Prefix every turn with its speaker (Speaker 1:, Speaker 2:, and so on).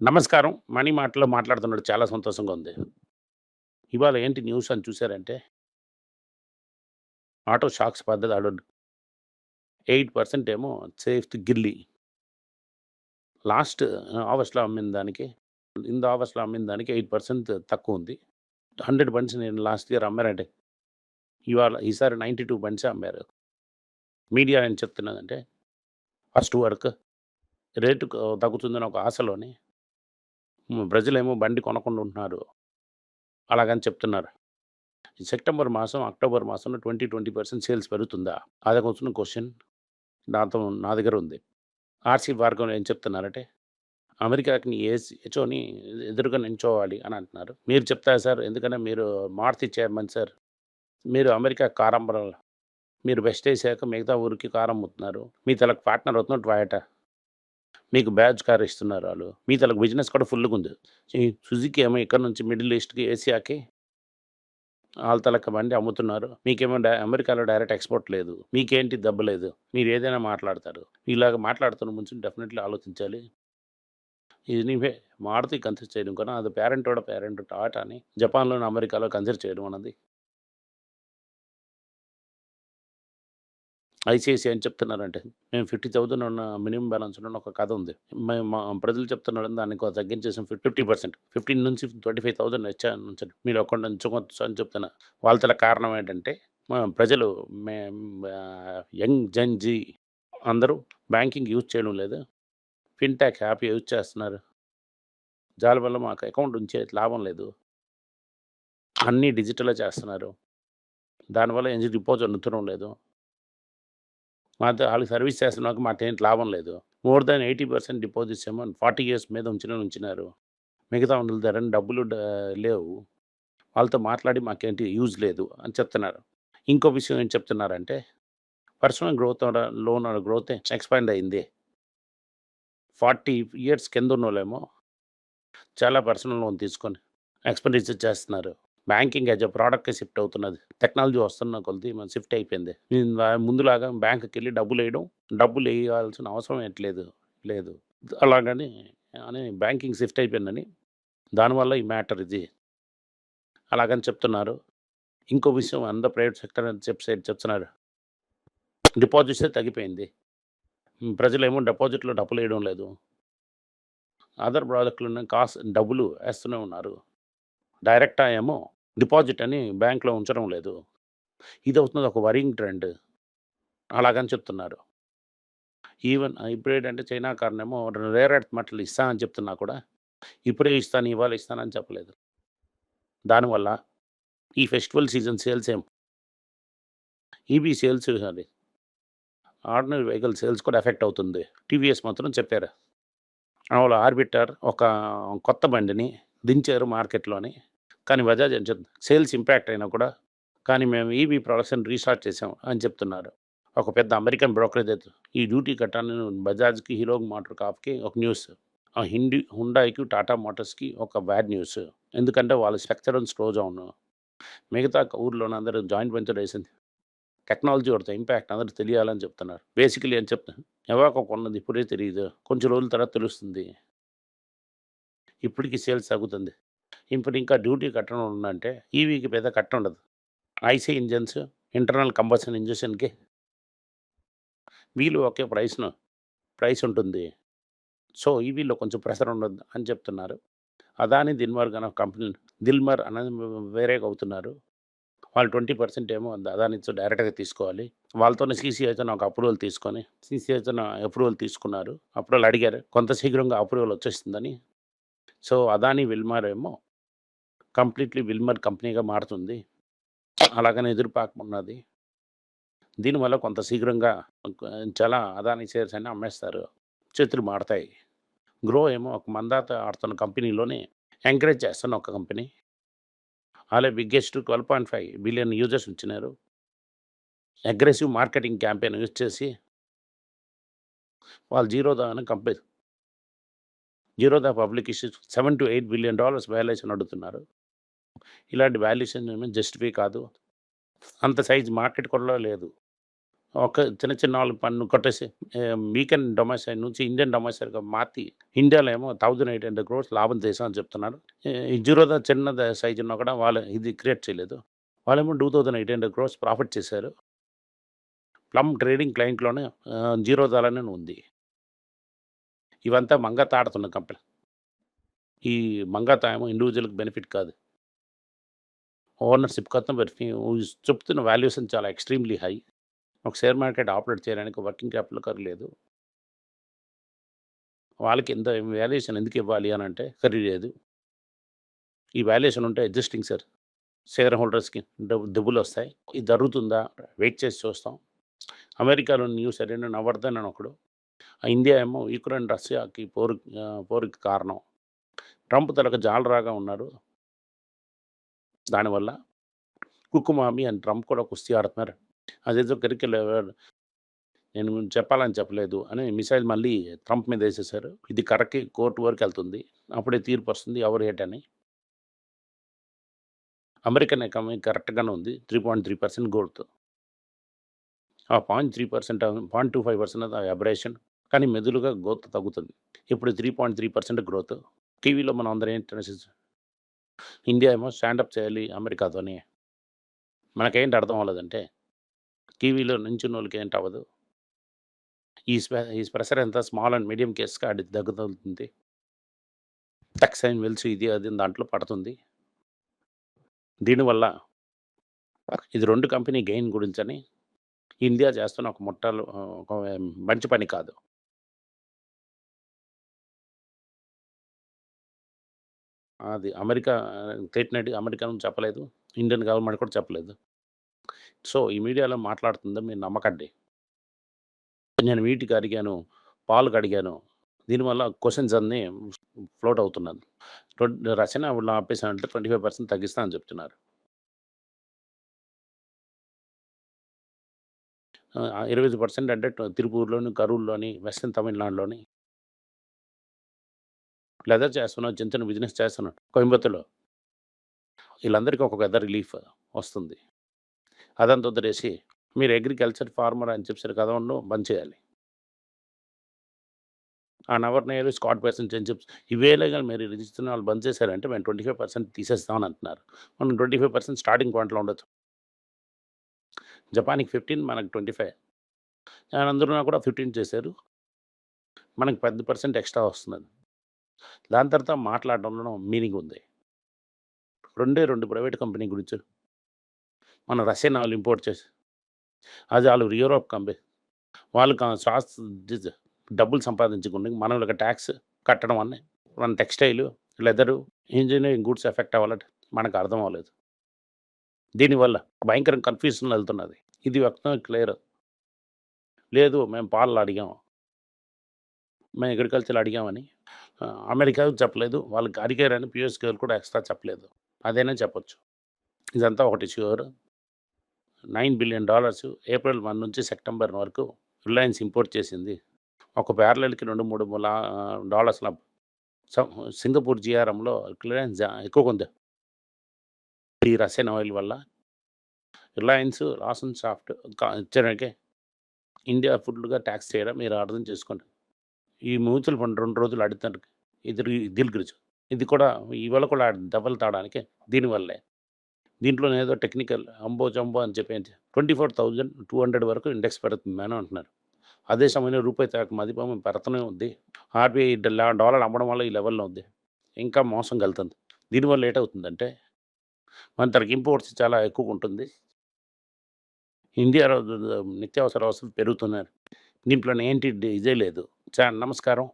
Speaker 1: నమస్కారం. మనీ మాటలో మాట్లాడుతున్నాడు చాలా సంతోషంగా ఉంది. ఇవాళ ఏంటి న్యూస్ అని చూసారంటే ఆటో షాక్స్ పద్ధతి అడోడ్ 8% ఏమో సేఫ్త్ గిల్లీ. లాస్ట్ ఆగస్ట్‌లో అమ్మిన దానికి, ఇంద ఆగస్ట్‌లో అమ్మిన దానికి ఎయిట్ పర్సెంట్ తక్కువ ఉంది హండ్రెడ్ బండ్స్ నేను లాస్ట్ ఇయర్ అమ్మారంటే, ఇవాళ ఈసారి 92 బండ్సే అమ్మారు. మీడియా ఏం చెప్తున్నదంటే, ఫస్ట్ వర్క్ రేటు తగ్గుతుందని ఒక ఆశలోని ప్రజలేమో బండి కొనకుండా ఉంటున్నారు. అలాగని చెప్తున్నారు. ఈ సెప్టెంబర్ మాసం, అక్టోబర్ మాసంలో 20, 20% సేల్స్ పెరుగుతుందా? అదొకొచ్చిన క్వెషన్. దాంతో నా దగ్గర ఉంది. ఆర్సీ భార్గవ్ ఏం చెప్తున్నారంటే, అమెరికాకి ఏసి హెచ్ఓని ఎదురుగా నించోవాలి అని అంటున్నారు. మీరు చెప్తారు సార్ ఎందుకంటే మీరు మారుతి చైర్మన్ సార్. మీరు అమెరికా కార్ మీరు వెస్ట్ ఏసియాకి మిగతా ఊరికి కారం అమ్ముతున్నారు. మీ తలకు పార్ట్నర్ అవుతున్నారు టొయోటా. మీకు బ్యాచ్ కార్ ఇస్తున్నారు వాళ్ళు మీ తలకు బిజినెస్ కూడా ఫుల్గా ఉంది సుజుకి ఏమో ఇక్కడ నుంచి మిడిల్ ఈస్ట్‌కి, ఏసియాకి వాళ్ళ తాలూకా బండి అమ్ముతున్నారు. మీకేమో డై అమెరికాలో డైరెక్ట్ ఎక్స్‌పోర్ట్ లేదు. మీకేంటి దెబ్బ లేదు. మీరు ఏదైనా మాట్లాడతారు. ఇలాగ మాట్లాడుతున్న ముందు డెఫినెట్‌లీ ఆలోచించాలి. ఇది నీవే మారుతి కన్సిడర్ చేయడం కన్నా అది పేరెంటోడ పేరెంట్ టాటా అని జపాన్లోని అమెరికాలో కన్సిడర్ చేయడం అన్నది ఐసీఐసీఐ అని చెప్తున్నారంటే, మేము 50,000 ఉన్న మినిమమ్ బ్యాలెన్స్ ఉన్న ఒక కథ ఉంది. మేము మా ప్రజలు చెప్తున్నారని దాన్ని పర్సెంట్ తగ్గించేసాం 50% 15-25,000 ఇచ్చాను ఉంచండి. మీరు అకౌంట్ ఉంచుకోవచ్చు అని చెప్తున్నా. వాళ్ళతల కారణం ఏంటంటే, మా ప్రజలు మేం యంగ్ జెన్ జీ అందరూ బ్యాంకింగ్ యూజ్ చేయడం లేదు. ఫిన్టాక్ యాప్ యూజ్ చేస్తున్నారు. దాని వల్ల మాకు అకౌంట్ ఉంచే లాభం లేదు. అన్నీ డిజిటలే చేస్తున్నారు. దానివల్ల ఏంది డిపాజిట్ అందుతడం లేదు. మాతో వాళ్ళకి సర్వీస్ చేస్తున్నకు మాకేంటి లాభం లేదు. మోర్ దాన్ 80% డిపాజిట్స్ ఏమో 40 ఇయర్స్ మీద ఉంచిన ఉంచినారు. మిగతా వందల దగ్గర డబ్బులు లేవు. వాళ్ళతో మాట్లాడి మాకేంటి యూజ్ లేదు అని చెప్తున్నారు. ఇంకో విషయం ఏం చెప్తున్నారంటే, personal growth loan growth expand అయింది. 40 ఇయర్స్ కిందున్నోళ్ళేమో చాలా పర్సనల్ లోన్ తీసుకొని ఎక్స్‌పెండిచర్ చేస్తున్నారు. బ్యాంకింగ్ యాజ్ అ ప్రోడక్ట్కి షిఫ్ట్ అవుతున్నది. టెక్నాలజీ వస్తున్న కొద్దీ మనం షిఫ్ట్ అయిపోయింది. ముందులాగా బ్యాంకుకి వెళ్ళి డబ్బులు వేయడం డబ్బులు వేయాల్సిన అవసరం ఏట్లేదు లేదు. అలాగని అని బ్యాంకింగ్ షిఫ్ట్ అయిపోయిందని, దానివల్ల ఈ మ్యాటర్ ఇది. అలాగని చెప్తున్నారు. ఇంకో విషయం అందరూ ప్రైవేట్ సెక్టర్ అని చెప్పే చెప్తున్నారు. డిపాజిట్సే తగ్గిపోయింది. ప్రజలేమో డిపాజిట్‌లో డబ్బులు వేయడం లేదు. అదర్ ప్రాజెక్టులు కాస్ డబ్బులు వేస్తూనే ఉన్నారు. డైరెక్టా ఏమో డిపాజిట్ అని బ్యాంక్‌లో ఉంచడం లేదు. ఇది అవుతుంది ఒక వరింగ్ ట్రెండ్. అలాగని చెప్తున్నారు. ఈవెన్ ఇప్పుడు ఏంటంటే చైనా కారణమేమో రేర్ ఎర్త్ మెటల్ ఇస్తానని చెప్తున్నా కూడా, ఇప్పుడే ఇస్తాను, ఇవాళ ఇస్తానని చెప్పలేదు. దానివల్ల ఈ ఫెస్టివల్ సీజన్ సేల్స్ ఏం ఈబీ సేల్స్ అది ఆర్డినరీ వెహికల్ సేల్స్ కూడా ఎఫెక్ట్ అవుతుంది. టీవీఎస్ మాత్రం చెప్పారు. వాళ్ళ ఆర్బిటర్ ఒక కొత్త బండిని దించారు మార్కెట్‌లోని. కానీ బజాజ్ అని చెప్తుంది సేల్స్ ఇంపాక్ట్ అయినా కూడా, కానీ మేము ఈవీ ప్రొడక్షన్ రీస్టార్ట్ చేసాం అని చెప్తున్నారు. ఒక పెద్ద అమెరికన్ బ్రోకరేజ్ అయితే ఈ డ్యూటీ కట్టాలని బజాజ్‌కి, హీరో మోటార్ కాఫ్కి ఒక న్యూస్. ఆ హిండి హుండాయికి, టాటా మోటార్స్‌కి ఒక బ్యాడ్ న్యూస్. ఎందుకంటే వాళ్ళ స్ట్రక్చర్ స్లో అవును మిగతా ఊర్లోనే అందరూ జాయింట్ వెంచర్ వేసింది టెక్నాలజీ ఒకటి ఇంపాక్ట్ అందరూ తెలియాలని చెప్తున్నారు. బేసికలీ అని చెప్తాను ఎవాకో కొన్నది ఇప్పుడే తెలియదు కొంచెం రోజుల తర్వాత తెలుస్తుంది. ఇప్పటికి సేల్స్ తగ్గుతుంది. ఇప్పుడు ఇంకా డ్యూటీ కట్టడం ఉందంటే ఈవీకి పెద్ద కట్ట ఉండదు. ఐసీ ఇంజన్స్ ఇంటర్నల్ కంబషన్ ఇంజక్షన్‌కి వీళ్ళు ఒకే ప్రైస్‌ను ప్రైస్ ఉంటుంది. సో, ఈవీలో కొంచెం ప్రెషర్ ఉండదు అని చెప్తున్నారు. అదాని, దిల్మర్ అనే కంపెనీ దిల్మర్ అనేది వేరేగా అవుతున్నారు. వాళ్ళు 20% ఏమో అదాని డైరెక్ట్‌గా తీసుకోవాలి. వాళ్ళతోనే సీసీఐతోని ఒక అప్రూవల్ తీసుకొని, సీసీఐతోని అప్రూవల్ తీసుకున్నారు. అప్రూవల్ అడిగారు. కొంత శీఘ్రంగా అప్రూవల్ వచ్చేస్తుందని. సో, అదాని, విల్మార్ ఏమో కంప్లీట్‌లీ విల్మర్ కంపెనీగా మారుతుంది. అలాగనే ఎదురుపాకమున్నది. దీనివల్ల కొంత శీఘ్రంగా చాలా అదాని షేర్స్ అన్ని అమ్మేస్తారు. చేతులు మారుతాయి గ్రో ఏమో ఒక మందాత ఆడుతున్న కంపెనీలోనే ఎంకరేజ్ చేస్తున్న ఒక కంపెనీ. ఆళ్ళే బిగ్గెస్ట్ 12.5 బిలియన్ యూజర్స్ ఉంచినారు. అగ్రెసివ్ మార్కెటింగ్ క్యాంపెయిన్ యూజ్ చేసి వాళ్ళు జీరోదా అని company Zerodha public issues $7-8 billion dollars valuation అడుగుతున్నారు. ఇలాంటి వాల్యుయేషన్ ఏమో జస్టిఫై కాదు. అంత సైజ్ మార్కెట్ కూడా లేదు. ఒక చిన్న చిన్న వాళ్ళు పన్ను కొట్టేసి వీకెండ్ డొమైసైడ్ నుంచి ఇండియన్ డొమైసైడ్గా మార్చి ఇండియాలో ఏమో థౌజండ్ ఎయిట్ హండ్రెడ్ క్రోర్స్ లాభం చేశామని చెప్తున్నారు. ఈ జీరోదా చిన్న సైజ్ ఉన్నా కూడా వాళ్ళు ఇది క్రియేట్ చేయలేదు. వాళ్ళేమో two thousand eight hundred crores profit చేశారు. ప్లమ్ ట్రేడింగ్ క్లయింట్లోనే జీరో జీరోదాలోనే ఉంది. ఇవంతా మంగత ఆడుతున్న కంపెనీ. ఈ మంగత ఏమో ఇండివిజువల్కి బెనిఫిట్ కాదు. ఓనర్షిప్ కోసం చెప్తున్న వాల్యుయేషన్ చాలా ఎక్స్ట్రీమ్లీ హై. ఒక షేర్ మార్కెట్ ఆపరేట్ చేయడానికి వర్కింగ్ క్యాపిటల్ కర్రీ లేదు. వాళ్ళకి ఎంత వాల్యుయేషన్ ఎందుకు ఇవ్వాలి అని అంటే కర్రీ లేదు. ఈ వాల్యుయేషన్ ఉంటే అడ్జస్టింగ్ సార్. షేర్ హోల్డర్స్కి డబ్బు డబ్బులు వస్తాయి. ఇది జరుగుతుందా? వెయిట్ చేసి చూస్తాం. అమెరికాలో న్యూస్ అరేనా నవర్దన్ అని ఒకడు. ఆ ఇండియా ఏమో యుక్రెయిన్ రష్యాకి పోరు పోరుకి కారణం. ట్రంప్ తలకు జాలరాగా ఉన్నారు. దానివల్ల కుక్కుమామి అని ట్రంప్ కూడా కుస్తీ ఆడుతున్నారు అదేదో కెరికల్ నేను చెప్పాలని చెప్పలేదు అని మిసైల్ మళ్ళీ ట్రంప్ మీద వేసేసారు. ఇది కరెక్ట్ కోర్టు వరకు వెళ్తుంది. అప్పుడే తీర్పు వస్తుంది. ఎవరు హేట్ అని. అమెరికన్ ఎకానమీ కరెక్ట్గానే ఉంది. Three point three percent growth ఆ point three percent point two five percent aberration కానీ మెదులుగా గ్రోత్ తగ్గుతుంది. ఇప్పుడు three point three percent growth టీవీలో మనం అందరం ఏంటి ఇండియా ఏమో స్టాండప్ చేయాలి అమెరికాతోని. మనకేంటి అర్థం అవ్వలేదంటే టీవీలో నించున్న వాళ్ళకి ఏంటి అవ్వదు. ఈ స్పె ఈ ప్రెషర్ ఎంత స్మాల్ అండ్ మీడియం కేస్గా అది టక్స్ అండ్ వెల్స్ ఇది అది దాంట్లో పడుతుంది. దీనివల్ల ఇది రెండు కంపెనీ గెయిన్ గురించని ఇండియా చేస్తున్న ఒక ముట్టాలు ఒక మంచి పని కాదు. అది అమెరికా స్టేట్నెట్ అమెరికా నుంచి చెప్పలేదు. ఇండియన్ గవర్నమెంట్ కూడా చెప్పలేదు. సో ఈ మీడియాలో మాట్లాడుతుందో మీరు నమ్మకండి. నేను వీటికి అడిగాను పాలకు అడిగాను. దీనివల్ల క్వశ్చన్స్ అన్నీ ఫ్లోట్ అవుతున్నాను రచన వాళ్ళు ఆపేసానంటే ట్వంటీ ఫైవ్ పర్సెంట్ తగ్గిస్తా అని చెప్తున్నారు. ఇరవై ఐదు పర్సెంట్ అంటే తిరుపూర్లోని కరూర్లోని వెస్ట్రన్ తమిళనాడులోని లెదర్ చేస్తున్నాడు చిన్న చిన్న బిజినెస్ చేస్తున్నాడు కోయంబత్తూరులో. వీళ్ళందరికీ ఒక పెద్ద రిలీఫ్ వస్తుంది. అదంతా వదిలేసి మీరు అగ్రికల్చర్ ఫార్మర్ అని చెప్పారు కదా ఉండు బంద్ చేయాలి. ఆ నవర్ నేరు స్కాట్ పర్సెంట్ అని చెప్పి ఇవేలాగా మీరు రిజిస్టర్ వాళ్ళు బంద్ చేశారంటే మేము ట్వంటీ ఫైవ్ పర్సెంట్ తీసేస్తామని అంటున్నారు మనం ట్వంటీ ఫైవ్ పర్సెంట్ స్టార్టింగ్ పాయింట్లో ఉండొచ్చు. జపాన్కి ఫిఫ్టీన్ మనకు ట్వంటీ ఫైవ్. అందరూ కూడా ఫిఫ్టీన్ చేశారు. మనకు పది పర్సెంట్ ఎక్స్ట్రా వస్తున్నది. దాని తర్వాత మాట్లాడడంలో మీనింగ్ ఉంది. రెండే రెండు ప్రైవేట్ కంపెనీ గురించి. మన రష్యన్ వాళ్ళు ఇంపోర్ట్ చేసి. అది వాళ్ళు యూరోప్ కంపెనీ. వాళ్ళు కా- డబ్బులు సంపాదించుకుని మనం ఒక ట్యాక్స్ కట్టడం అన్నీ. మన textile leather engineering goods effect అవ్వాలంటే మనకు అర్థం అవ్వలేదు. దీనివల్ల భయంకరం కన్ఫ్యూజన్ వెళ్తున్నది. ఇది వ్యక్తం క్లియర్. లేదు మేము పాలు అడిగాం. మేము అగ్రికల్చర్ అడిగామని అమెరికా చెప్పలేదు. వాళ్ళకి అడిగారని పిఎస్ గేర్ కూడా ఎక్స్ట్రా చెప్పలేదు. అదేనే చెప్పొచ్చు. ఇదంతా ఒకటి sure. Nine billion dollars April one నుంచి సెప్టెంబర్ వరకు రిలయన్స్ ఇంపోర్ట్ చేసింది. ఒక బ్యారలకి రెండు మూడు లా డాలర్స్ లాభం సింగపూర్ జిఆర్ఎంలో రిలయన్స్ జా- ఎక్కువ ఉంది ఈ రసాయన ఆయిల్ వల్ల రిలయన్స్ రాసన్ సాఫ్ట్ ఇచ్చడానికి ఇండియా ఫుడ్గా ట్యాక్స్ చేయడం మీరు అర్థం చేసుకోండి. ఈ మ్యూచువల్ ఫండ్ రెండు రోజులు ఆడుతారు ఇది రి- దిల్ ఇది కూడా ఇవాళ కూడా దెబ్బలు తాడానికి దీనివల్లే. దీంట్లో ఏదో టెక్నికల్ అంబో జంబో అని చెప్పి twenty four thousand two hundred వరకు ఇండెక్స్ పెడుతుంది అని అంటున్నారు. అదే సమయంలో రూపాయి తాక మదిపం పెడుతూనే ఉంది. ఆర్బీఐ డాలర్ అమ్మడం వల్ల ఈ లెవెల్లో ఉంది. ఇంకా మోసం కలుతుంది దీనివల్ల లేట్ అవుతుందంటే మన తనకి ఇంపోర్ట్స్ చాలా ఎక్కువ ఉంటుంది. ఇండియాలో నిత్యావసర వస్తువులు పెరుగుతున్నారు. దీంట్లో ఏంటి ఇదే లేదు. చా నమస్కారం.